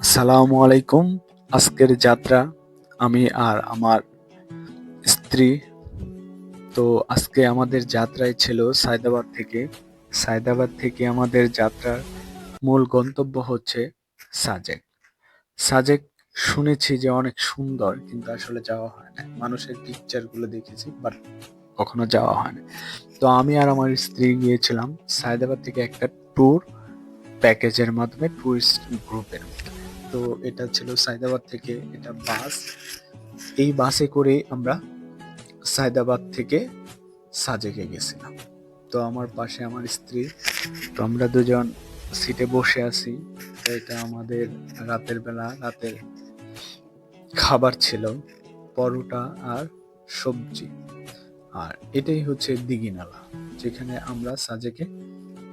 আসসালামু আলাইকুম। আজকের যাত্রা আমি আর আমার স্ত্রী। তো আজকে আমাদের যাত্রায় ছিল সায়দাবাদ থেকে। সায়দাবাদ থেকে আমাদের যাত্রার মূল গন্তব্য হচ্ছে সাজেক। সাজেক শুনেছি যে অনেক সুন্দর, কিন্তু আসলে যাওয়া হয় না। মানুষের পিকচারগুলো দেখেছি বাট কখনো যাওয়া হয় না। তো আমি আর আমার স্ত্রী গিয়েছিলাম সায়দাবাদ থেকে একটা ট্যুর প্যাকেজের মাধ্যমে ট্যুরিস্ট গ্রুপের তো এটা ছিল সায়দাবাদ থেকে এটা বাস। এই বাসে করে আমরা সায়দাবাদ থেকে সাজেকে গেছিলাম। তো আমার পাশে আমার স্ত্রী। তো আমরা দুজন সিটে বসে আছি। তো এটা আমাদের রাতের বেলা, রাতের খাবার ছিল, পরোটা আর সবজি। আর এটাই হচ্ছে দিঘিনালা, যেখানে আমরা সাজেকে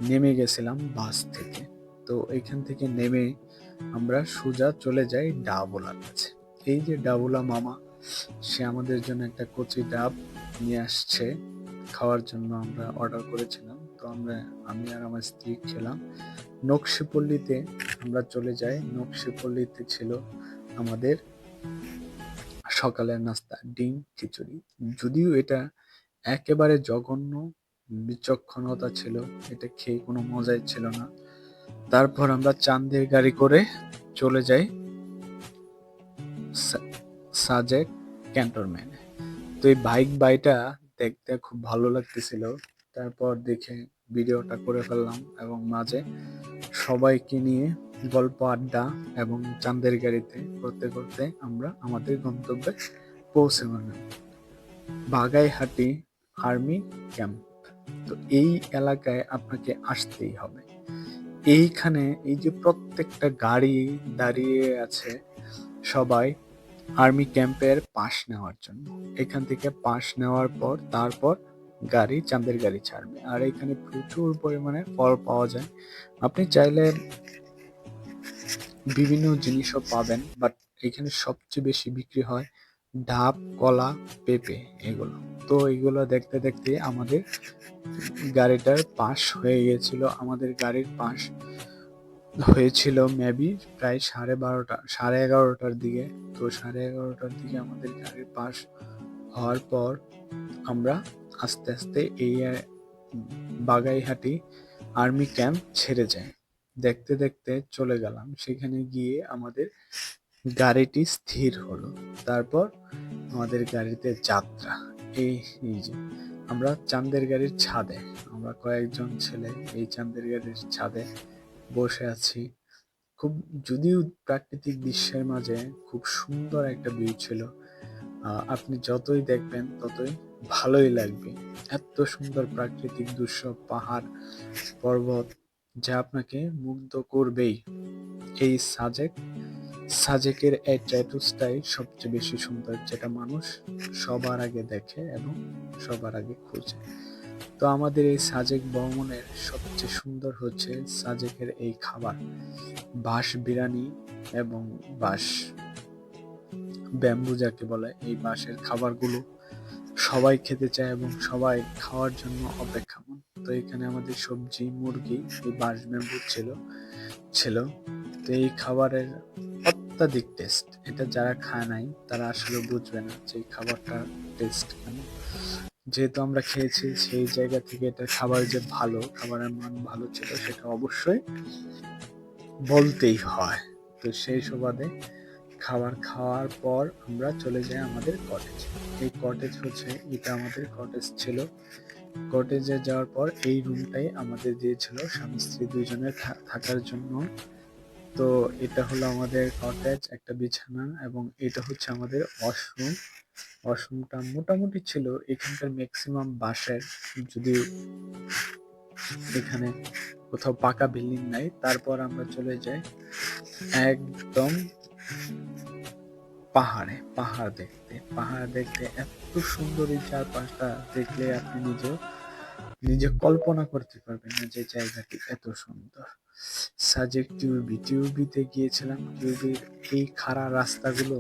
নেমে গেছিলাম বাস থেকে। তো এখান থেকে নেমে আমরা সোজা চলে যাই ডাবলার কাছে। এই যে ডাবলা মামা, সে আমাদের জন্য একটা কচি ডাব নিয়ে আসছে। খাওয়ার জন্য আমরা অর্ডার করেছিলাম। তো আমরা, আমি আর আমার স্ত্রী খেলাম। নকশিপল্লিতে আমরা চলে যাই। নকশিপল্লিতে ছিল আমাদের সকালের নাস্তা, ডিম, খিচুড়ি। যদিও এটা একেবারে জঘন্য, বিচক্ষণতা ছিল। এটা খেয়ে কোনো মজাই ছিল না। তারপর আমরা চান্দের গাড়ি করে চলে যাই সাজেক ক্যান্টনমেন্টে। তো এই বাইক বাইটা দেখতে খুব ভালো লাগতেছিল। তারপর দেখে ভিডিওটা করে ফেললাম এবং মাঝে সবাইকে নিয়ে গল্প আড্ডা এবং চান্দের গাড়িতে করতে করতে আমরা আমাদের গন্তব্যে পৌঁছে গেলাম বাগাইহাটি আর্মি ক্যাম্প। তো এই এলাকায় আপনাকে আসতেই হবে। এইখানে এই যে প্রত্যেকটা গাড়ি দাঁড়িয়ে আছে সবাই আর্মি ক্যাম্পের পাশ নেওয়ার জন্য। এখান থেকে পাশ নেওয়ার পর তারপর গাড়ি, চাঁদের গাড়ি ছাড়বে। আর এখানে প্রচুর পরিমাণে ফল পাওয়া যায়। আপনি চাইলে বিভিন্ন জিনিসও পাবেন বাট এখানে সবচেয়ে বেশি বিক্রি হয় ডাব, কলা, পেঁপে এগুলো। তো এগুলো দেখতে দেখতে আমাদের গাড়িটার পাশ হয়ে গিয়েছিল আমাদের গাড়ির পাশ হয়েছিল মেবি প্রায় সাড়ে বারোটা, সাড়ে এগারোটার দিকে। তো সাড়ে এগারোটার দিকে আমাদের গাড়ির পাশ হওয়ার পর আমরা আস্তে আস্তে এই বাগাইহাটি আর্মি ক্যাম্প ছেড়ে যাই। দেখতে দেখতে চলে গেলাম। সেখানে গিয়ে আমাদের গাড়িটি স্থির হলো। তারপর আমাদের গাড়িতে যাত্রা। এই যে, আমরা চাঁদের গাড়ির ছাদে, আমরা কয়েকজন ছেলে এই চাঁদের গাড়ির ছাদে বসে আছি। খুব, যদিও প্রাকৃতিক দৃশ্যের মাঝে খুব সুন্দর একটা ভিউ ছিল। আপনি যতই দেখবেন ততই ভালোই লাগবে। এত সুন্দর প্রাকৃতিক দৃশ্য, পাহাড়, পর্বত, যা আপনাকে মুগ্ধ করবেই। এই সাজেক সাজেকের এই ট্যাটুসটাই সবচেয়ে বেশি সুন্দর, যেটা মানুষ সবার আগে দেখে এবং সবার আগে খোঁজে। তো আমাদের এই সাজেক ভ্রমণের সবচেয়ে সুন্দর হচ্ছে সাজেকের এই খাবার। বাঁশ বিরিয়ানি এবং বাঁশ, ব্যাম্বু যাকে বলে, এই বাঁশের খাবারগুলো সবাই খেতে চায় এবং সবাই খাওয়ার জন্য অপেক্ষামান। তো এখানে আমাদের সবজি, মুরগি, এই বাঁশ ব্যাম্বু ছিল ছিল। তো এই খাবারের অত্যাধিক টেস্ট এটা যারা খায় নাই, তারা আসলে বুঝবে না যে এই খাবারটার টেস্ট কেন যেহেতু আমরা খেয়েছি, সেই জায়গা থেকে এটা খাবার যে ভালো, খাবারের মান ভালো ছিল, সেটা অবশ্যই বলতেই হয়। তো সেই সুবাদে খাবার খাওয়ার পর আমরা চলে যাই আমাদের কটেজ এই কটেজ হচ্ছে, এটা আমাদের কটেজ ছিল। কটেজে যাওয়ার পর এই রুমটাই আমাদের দিয়েছিল স্বামী স্ত্রী দুইজনের থাকার জন্য। তো এটা হলো আমাদের কটেজ একটা বিছানা এবং এটা হচ্ছে আমাদের ওয়াশরুম ওয়াশরুমটা মোটামুটি ছিল এখানকার ম্যাক্সিমাম বাসায় যদি এখানে কোথাও পাকা বিল্ডিং নাই, তারপর আমরা চলে যাই একদম পাহাড়ে, পাহাড় দেখতে। পাহাড় দেখতে এত সুন্দর এই চারপাশটা দেখলে আপনি নিজে নিজে কল্পনা করতে পারবেন না যে জায়গাটি এত সুন্দর। সাজেক টিউবি টিউবিতে গিয়েছিলাম। টিউবির এই খাড়া রাস্তাগুলো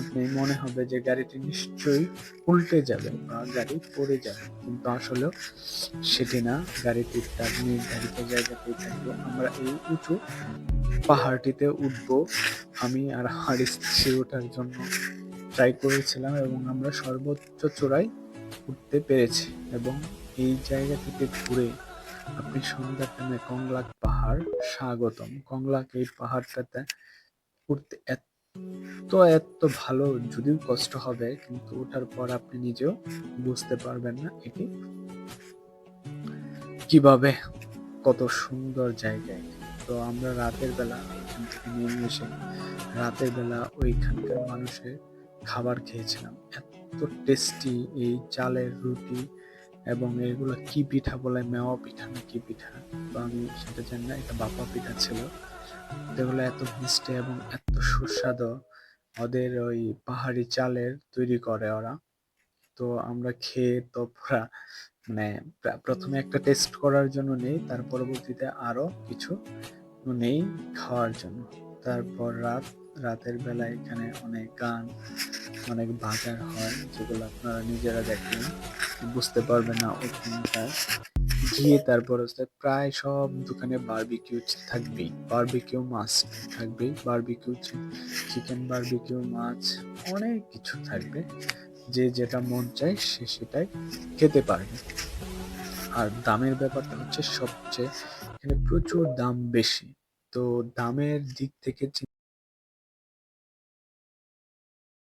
আপনি মনে হবে যে গাড়িটি নিশ্চয়ই উল্টে যাবে বা গাড়ি পড়ে যাবে, কিন্তু আসলেও সেটি না। গাড়িটি তার নির্ধারিত জায়গাতেই থাকবে। আমরা এই উঁচু পাহাড়টিতে উঠবো। আমি আর আমার সে ওঠার জন্য ট্রাই করেছিলাম এবং আমরা সর্বোচ্চ চূড়ায় উঠতে পেরেছি। এবং এই জায়গা থেকে ঘুরে আপনি সন্ধ্যার টাইমে কংলাক পাহাড় স্বাগতম। কংলাক এই পাহাড়টাতে উঠতে এত এত ভালো যদিও কষ্ট হবে, কিন্তু ওঠার পর আপনি নিজেও বুঝতে পারবেন না এটি কীভাবে কত সুন্দর জায়গায়। তো আমরা রাতের বেলা ওইখান থেকে নেমে এসে রাতের বেলা ওইখানকার মানুষের খাবার খেয়েছিলাম। এত টেস্টি এই চালের রুটি এবং এগুলো কি পিঠা বলে? মেওয়া পিঠা না কি পিঠা? তো আমি সেটা জানি না, এটা বাপা পিঠা ছিল। এগুলো এত মিষ্টি এবং এত সুস্বাদু। ওদের ওই পাহাড়ি চালের তৈরি করে ওরা। তো আমরা খেয়ে তো পুরা মানে প্রথমে একটা টেস্ট করার জন্য নেই, তার পরবর্তীতে আরও কিছু নেই খাওয়ার জন্য। তারপর রাত, রাতের বেলা এখানে অনেক গান, অনেক বাজার হয়, যেগুলো আপনারা নিজেরা দেখেন। বুঝতে পারবে না ওখানকার গিয়ে তারপর হচ্ছে প্রায় সব দোকানে বারবিকিউ থাকবেই। বারবিকিউ মাছ থাকবেই। বারবিকিউ চিকেন বারবিকিউ মাছ, অনেক কিছু থাকবে। যে যেটা মন চায় সে সেটাই খেতে পারবে। আর দামের ব্যাপারটা হচ্ছে সবচেয়ে, এখানে প্রচুর দাম বেশি। তো দামের দিক থেকে